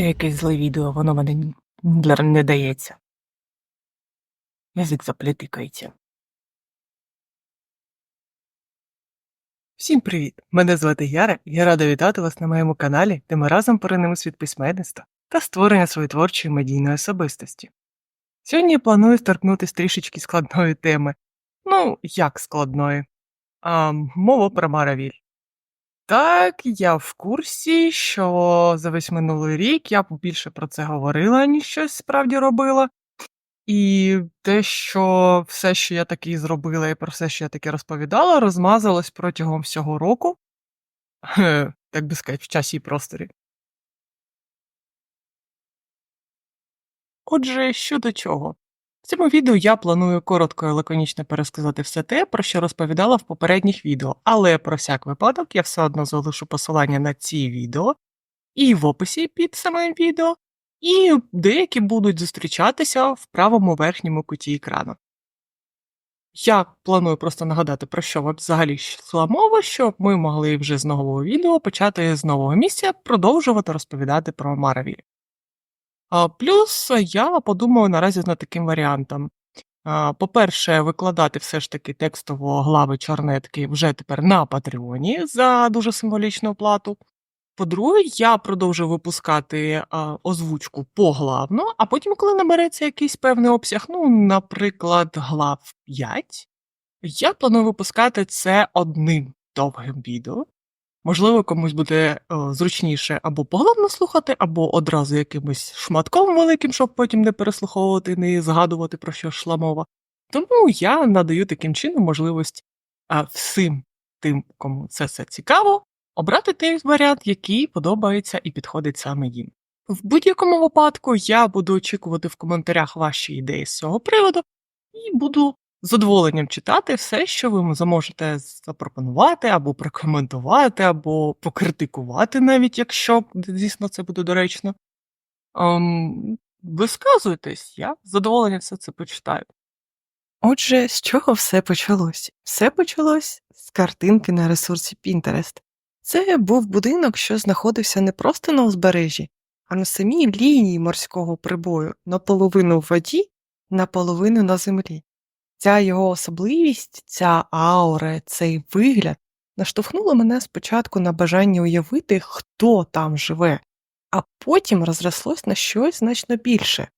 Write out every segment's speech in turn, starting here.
Це якесь зле відео, воно мене не дається. Язик заплетикається. Всім привіт! Мене звати Яра, і я рада вітати вас на моєму каналі, де ми разом поринемо світ письменництва та створення своєї творчої медійної особистості. Сьогодні я планую торкнутися трішечки складної теми. Ну, як складної? А, мова про Маравіль. Так, я в курсі, що за весь минулий рік я більше про це говорила, ніж щось справді робила. І те, що все, що я таки зробила, і про все, що я таки розповідала, розмазалось протягом всього року, так би сказати, в часі і просторі. Отже, щодо чого? В цьому відео я планую коротко і лаконічно пересказати все те, про що розповідала в попередніх відео, але про всяк випадок я все одно залишу посилання на ці відео і в описі під самим відео, і деякі будуть зустрічатися в правому верхньому куті екрану. Я планую просто нагадати, про що взагалі йшла мова, щоб ми могли вже з нового відео почати з нового місця продовжувати розповідати про Маравіль. Плюс я подумаю наразі над таким варіантом. По-перше, викладати все ж таки текстово глави чорнетки вже тепер на Патреоні за дуже символічну оплату. По-друге, я продовжу випускати озвучку поглавно, а потім, коли набереться якийсь певний обсяг, ну, наприклад, глав 5, я планую випускати це одним довгим відео. Можливо, комусь буде е, зручніше або поглавно слухати, або одразу якимось шматком великим, щоб потім не переслуховувати, не згадувати про що йшла мова. Тому я надаю таким чином можливість а, всім тим, кому це все цікаво, обрати той варіант, який подобається і підходить саме їм. В будь-якому випадку я буду очікувати в коментарях ваші ідеї з цього приводу і буду задоволенням читати все, що ви зможете запропонувати, або прокоментувати, або покритикувати, навіть якщо, звісно, це буде доречно. Ем, висказуйтесь, я з задоволенням все це почитаю. Отже, з чого все почалось? Все почалось з картинки на ресурсі Pinterest. Це був будинок, що знаходився не просто на узбережжі, а на самій лінії морського прибою, наполовину в воді, наполовину на землі. Ця його особливість, ця аура, цей вигляд наштовхнула мене спочатку на бажання уявити, хто там живе, а потім розрослось на щось значно більше.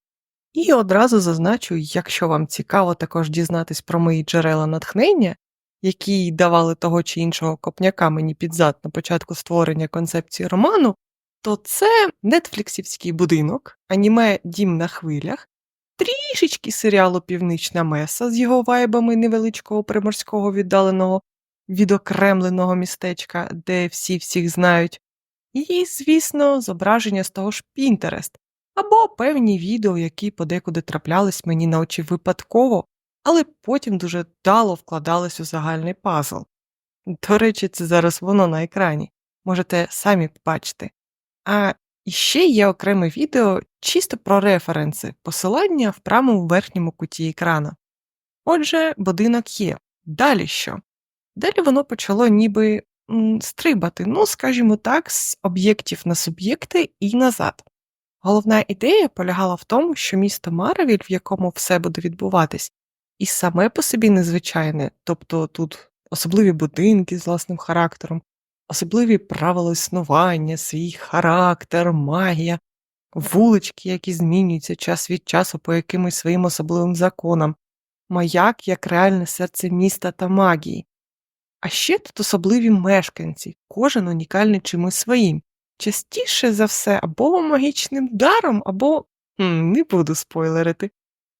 І одразу зазначу, якщо вам цікаво також дізнатись про мої джерела натхнення, які давали того чи іншого копняка мені під зад на початку створення концепції роману, то це нетфліксівський будинок, аніме Дім на хвилях, трішечки серіалу Північна Меса з його вайбами невеличкого приморського віддаленого відокремленого містечка, де всі всіх знають, і, звісно, зображення з того ж Pinterest, або певні відео, які подекуди траплялись мені на очі випадково, але потім дуже вдало вкладались у загальний пазл. До речі, це зараз воно на екрані, можете самі побачити. А іще є окреме відео чисто про референси, посилання в правому верхньому куті екрана. Отже, будинок є. Далі що? Далі воно почало ніби стрибати, ну, скажімо так, з об'єктів на суб'єкти і назад. Головна ідея полягала в тому, що місто Маравіль, в якому все буде відбуватись, і саме по собі незвичайне, тобто тут особливі будинки з власним характером, особливі правила існування, свій характер, магія, вулички, які змінюються час від часу по якимось своїм особливим законам, маяк як реальне серце міста та магії. А ще тут особливі мешканці, кожен унікальний чимось своїм, частіше за все або магічним даром, або не буду спойлерити.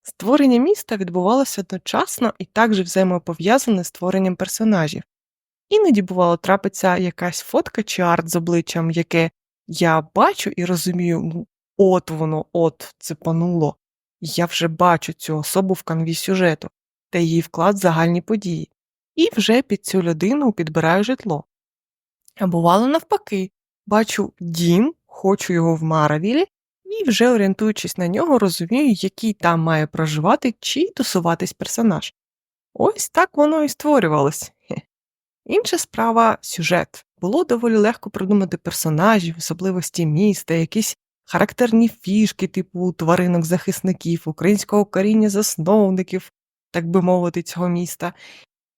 Створення міста відбувалося одночасно і також взаємопов'язане з створенням персонажів. Іноді, бувало, трапиться якась фотка чи арт з обличчям, яке я бачу і розумію, ну, от воно, от цепануло. Я вже бачу цю особу в канві сюжету та її вклад в загальні події, і вже під цю людину підбираю житло. А бувало навпаки, бачу дім, хочу його в Маравілі, і вже орієнтуючись на нього, розумію, який там має проживати чи тусуватись персонаж. Ось так воно і створювалось. Інша справа сюжет. Було доволі легко придумати персонажів, особливості міста, якісь характерні фішки, типу тваринок-захисників, українського коріння засновників, так би мовити, цього міста.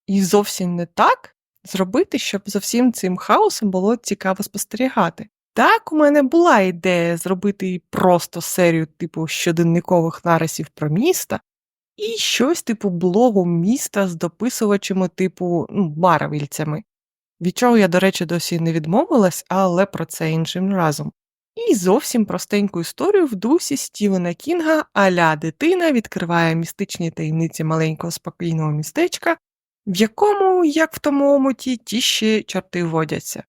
І зовсім не так зробити, щоб за всім цим хаосом було цікаво спостерігати. Так, у мене була ідея зробити просто серію типу щоденникових нарисів про міста, і щось типу блогу міста з дописувачами, типу ну, маравільцями. Від чого я, до речі, досі не відмовилась, але про це іншим разом. І зовсім простеньку історію в дусі Стівена Кінга аля дитина відкриває містичні таємниці маленького спокійного містечка, в якому, як в тому омоті, ті ще чорти водяться.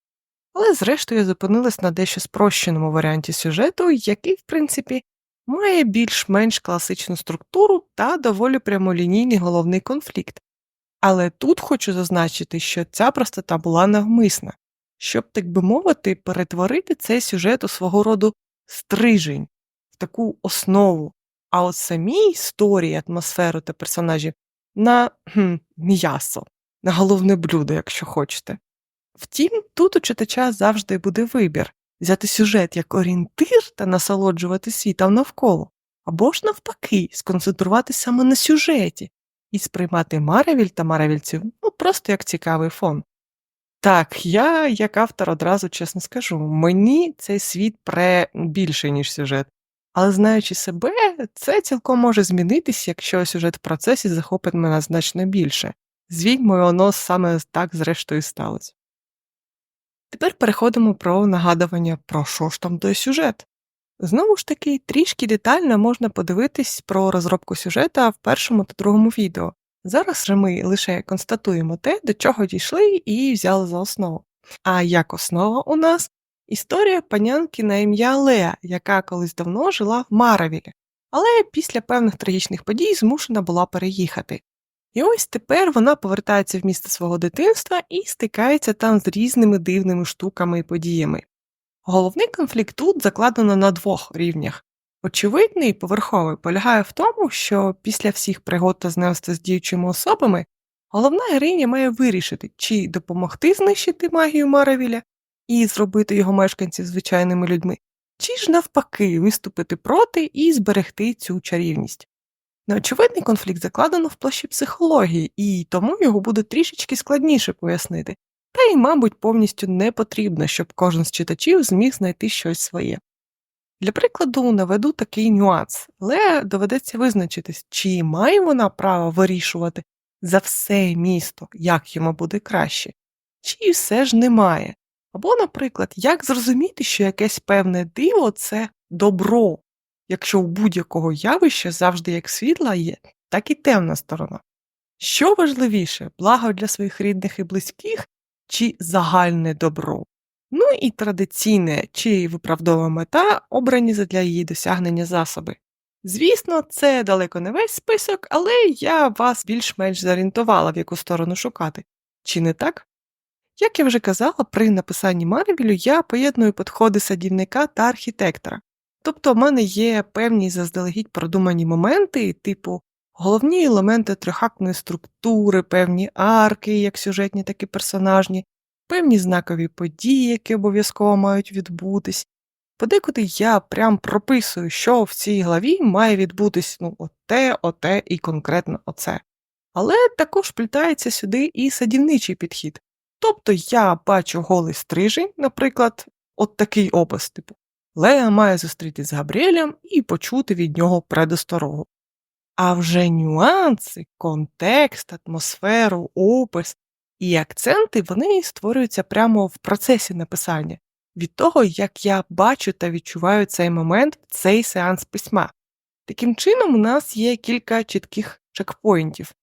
Але зрештою зупинилась на дещо спрощеному варіанті сюжету, який, в принципі, має більш-менш класичну структуру та доволі прямолінійний головний конфлікт. Але тут хочу зазначити, що ця простота була навмисна, щоб, так би мовити, перетворити цей сюжет у свого роду стрижень, в таку основу, а от самі історії, атмосферу та персонажів на м'ясо, на головне блюдо, якщо хочете. Втім, тут у читача завжди буде вибір взяти сюжет як орієнтир та насолоджувати світом навколо, або ж навпаки, сконцентруватися саме на сюжеті і сприймати Маравіль та Маравільців ну, просто як цікавий фон. Так, я, як автор, одразу чесно скажу, мені цей світ пре більше, ніж сюжет, але знаючи себе, це цілком може змінитись, якщо сюжет в процесі захопить мене значно більше. З воно саме так зрештою сталося. Тепер переходимо про нагадування, про що ж там той сюжет. Знову ж таки, трішки детально можна подивитись про розробку сюжета в першому та другому відео. Зараз же ми лише констатуємо те, до чого дійшли і взяли за основу. А як основа у нас історія панянки на ім'я Леа, яка колись давно жила в Маравілі, але після певних трагічних подій змушена була переїхати. І ось тепер вона повертається в місто свого дитинства і стикається там з різними дивними штуками і подіями. Головний конфлікт тут закладено на двох рівнях. Очевидний поверховий полягає в тому, що після всіх пригод та знайомства з діючими особами головна героїня має вирішити, чи допомогти знищити магію Маравіля і зробити його мешканців звичайними людьми, чи ж навпаки виступити проти і зберегти цю чарівність. Неочевидний конфлікт закладено в площі психології, і тому його буде трішечки складніше пояснити, та й, мабуть, повністю не потрібно, щоб кожен з читачів зміг знайти щось своє. Для прикладу, наведу такий нюанс, але доведеться визначитись, чи має вона право вирішувати за все місто, як йому буде краще, чи все ж немає. Або, наприклад, як зрозуміти, що якесь певне диво це добро, якщо у будь-якого явища завжди як світла є, так і темна сторона. Що важливіше, благо для своїх рідних і близьких, чи загальне добро? Ну і традиційне чи виправдова мета, обрані задля її досягнення засоби. Звісно, це далеко не весь список, але я вас більш-менш зорієнтувала, в яку сторону шукати. Чи не так? Як я вже казала, при написанні Марвілю я поєдную підходи садівника та архітектора. Тобто в мене є певні заздалегідь продумані моменти, типу головні елементи трьохактної структури, певні арки, як сюжетні, так і персонажні, певні знакові події, які обов'язково мають відбутись. Подекуди я прям прописую, що в цій главі має відбутись ну, оте, оте і конкретно оце. Але також плітається сюди і садівничий підхід. Тобто я бачу голий стрижень, наприклад, от такий опис, типу Лея має зустрітись з Габріелем і почути від нього предосторогу. А вже нюанси, контекст, атмосферу, опис і акценти вони створюються прямо в процесі написання від того, як я бачу та відчуваю цей момент, цей сеанс письма. Таким чином, у нас є кілька чітких чекпоінтів.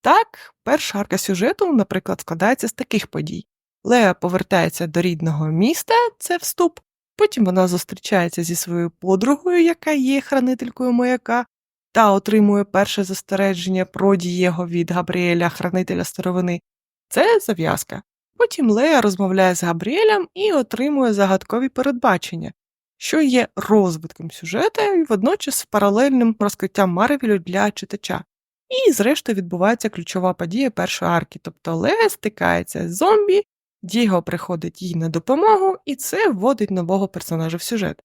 Так, перша арка сюжету, наприклад, складається з таких подій. Лея повертається до рідного міста, це вступ, потім вона зустрічається зі своєю подругою, яка є хранителькою маяка, та отримує перше застереження про дієго від Габріеля, хранителя старовини. Це зав'язка. Потім Лея розмовляє з Габріелем і отримує загадкові передбачення, що є розвитком сюжету і водночас паралельним розкриттям Марвелю для читача. І, зрештою, відбувається ключова подія першої арки, тобто Лея стикається з зомбі, Діго приходить їй на допомогу, і це вводить нового персонажа в сюжет.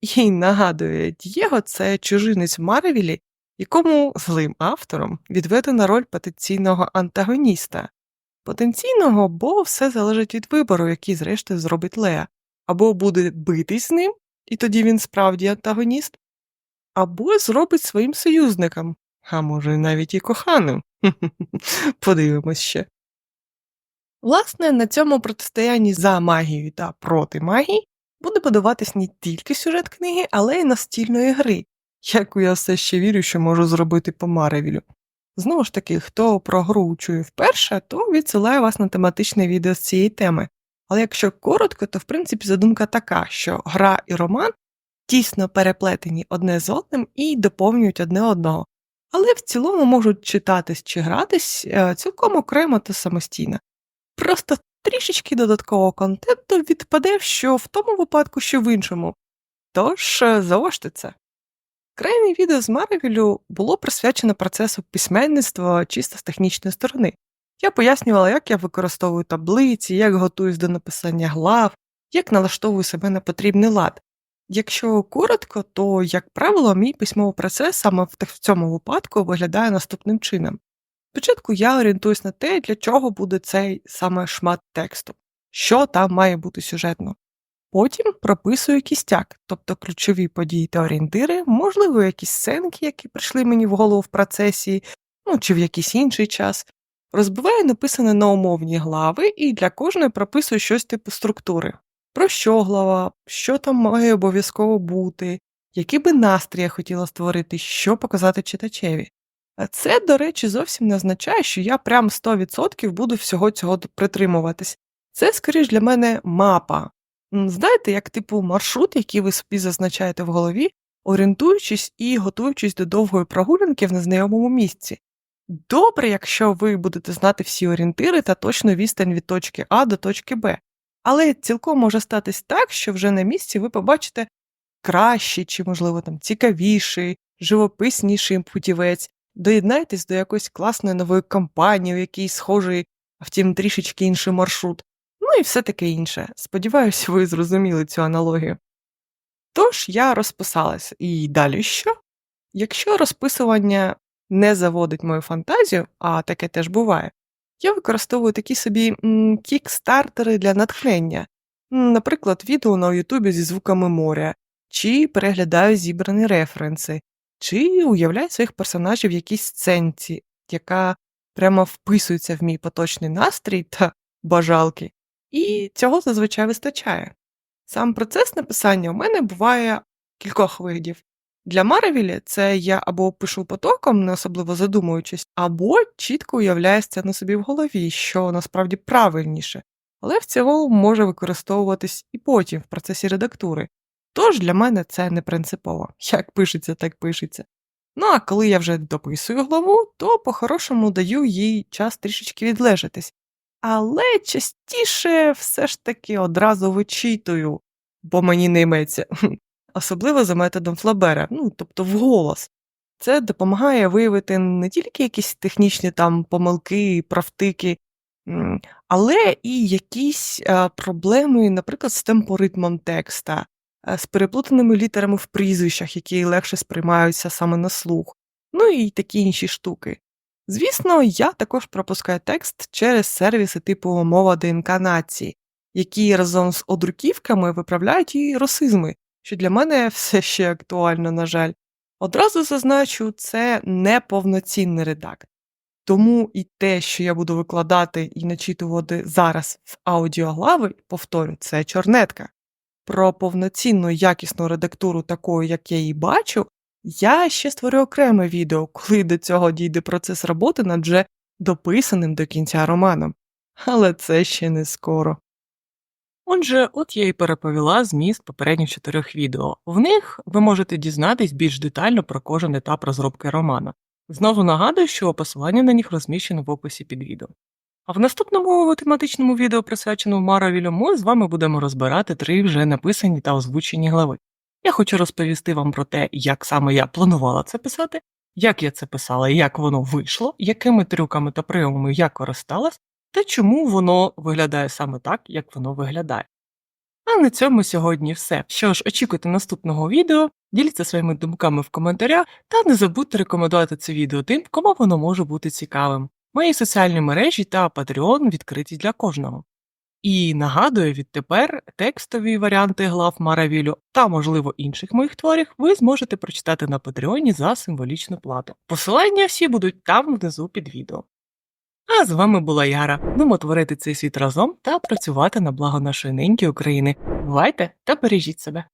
І нагадує, Дієго це чужинець в Марвелі, якому злим автором відведена роль потенційного антагоніста. Потенційного, бо все залежить від вибору, який, зрештою, зробить Лея, або буде битись з ним, і тоді він справді антагоніст, або зробить своїм союзником, а може навіть і коханим. Подивимось ще. Власне, на цьому протистоянні за магію та проти магії буде будуватись не тільки сюжет книги, але й настільної гри, яку я все ще вірю, що можу зробити по Маревілю. Знову ж таки, хто про гру чує вперше, то відсилаю вас на тематичне відео з цієї теми. Але якщо коротко, то в принципі задумка така, що гра і роман тісно переплетені одне з одним і доповнюють одне одного, але в цілому можуть читатись чи гратись е, цілком окремо та самостійно. Просто трішечки додаткового контенту відпаде що в тому випадку, що в іншому. Тож е, зауважте це. Крайнє відео з Марвелю було присвячено процесу письменництва чисто з технічної сторони. Я пояснювала, як я використовую таблиці, як готуюсь до написання глав, як налаштовую себе на потрібний лад. Якщо коротко, то, як правило, мій письмовий процес саме в в цьому випадку виглядає наступним чином. Спочатку я орієнтуюсь на те, для чого буде цей саме шмат тексту, що там має бути сюжетно. Потім прописую кістяк, тобто ключові події та орієнтири, можливо, якісь сценки, які прийшли мені в голову в процесі, ну чи в якийсь інший час. Розбиваю написане на умовні глави і для кожної прописую щось типу структури. Про що глава, що там має обов'язково бути, який би настрій я хотіла створити, що показати читачеві. А це, до речі, зовсім не означає, що я прям 100% буду всього цього притримуватись. Це, скоріш, для мене мапа. Знаєте, як типу маршрут, який ви собі зазначаєте в голові, орієнтуючись і готуючись до довгої прогулянки в незнайомому місці. Добре, якщо ви будете знати всі орієнтири та точну відстань від точки А до точки Б, але цілком може статись так, що вже на місці ви побачите кращий чи, можливо, там цікавіший, живописніший путівець, доєднайтесь до якоїсь класної нової компанії, у якій схожий, а втім трішечки інший маршрут, ну і все таке інше. Сподіваюся, ви зрозуміли цю аналогію. Тож я розписалася, і далі що? Якщо розписування не заводить мою фантазію, а таке теж буває, я використовую такі собі кікстартери для натхнення, наприклад, відео на Ютубі зі звуками моря, чи переглядаю зібрані референси, чи уявляю своїх персонажів в якійсь сценці, яка прямо вписується в мій поточний настрій та бажалки, і цього зазвичай вистачає. Сам процес написання у мене буває кількох видів. Для Маревілі це я або пишу потоком, не особливо задумуючись, або чітко уявляю сцену собі в голові, що насправді правильніше, але в цілому може використовуватись і потім в процесі редактури. Тож для мене це не принципово. Як пишеться, так пишеться. Ну а коли я вже дописую главу, то по-хорошому даю їй час трішечки відлежатись. Але частіше все ж таки одразу вичитую, бо мені не йметься, особливо за методом Флабера, ну тобто вголос. Це допомагає виявити не тільки якісь технічні там помилки, правтики, але і якісь проблеми, наприклад, з темпоритмом текста, з переплутаними літерами в прізвищах, які легше сприймаються саме на слух, ну і такі інші штуки. Звісно, я також пропускаю текст через сервіси типу мова ДНК нації, які разом з одруківками виправляють і росизми, що для мене все ще актуально, на жаль. Одразу зазначу, це не повноцінний редактор. Тому і те, що я буду викладати і начитувати зараз в аудіоглави, повторю, це чорнетка. Про повноцінну якісну редактуру, такою, як я її бачу, я ще створю окреме відео, коли до цього дійде процес роботи над вже дописаним до кінця романом. Але це ще не скоро. Отже, от я і переповіла зміст попередніх чотирьох відео. В них ви можете дізнатись більш детально про кожен етап розробки романа. Знову нагадую, що посилання на них розміщено в описі під відео. А в наступному тематичному відео, присвяченому Маравілю, ми з вами будемо розбирати три вже написані та озвучені глави. Я хочу розповісти вам про те, як саме я планувала це писати, як я це писала як воно вийшло, якими трюками та прийомами я користалась, та чому воно виглядає саме так, як воно виглядає. А на цьому сьогодні все. Що ж, очікуйте наступного відео, діліться своїми думками в коментарях та не забудьте рекомендувати це відео тим, кому воно може бути цікавим. Мої соціальні мережі та Patreon відкриті для кожного. І нагадую, відтепер текстові варіанти глав Маравілю та, можливо, інших моїх творів ви зможете прочитати на Патреоні за символічну плату. Посилання всі будуть там внизу під відео. А з вами була Яра. Будемо творити цей світ разом та працювати на благо нашої неньки України. Бувайте та бережіть себе!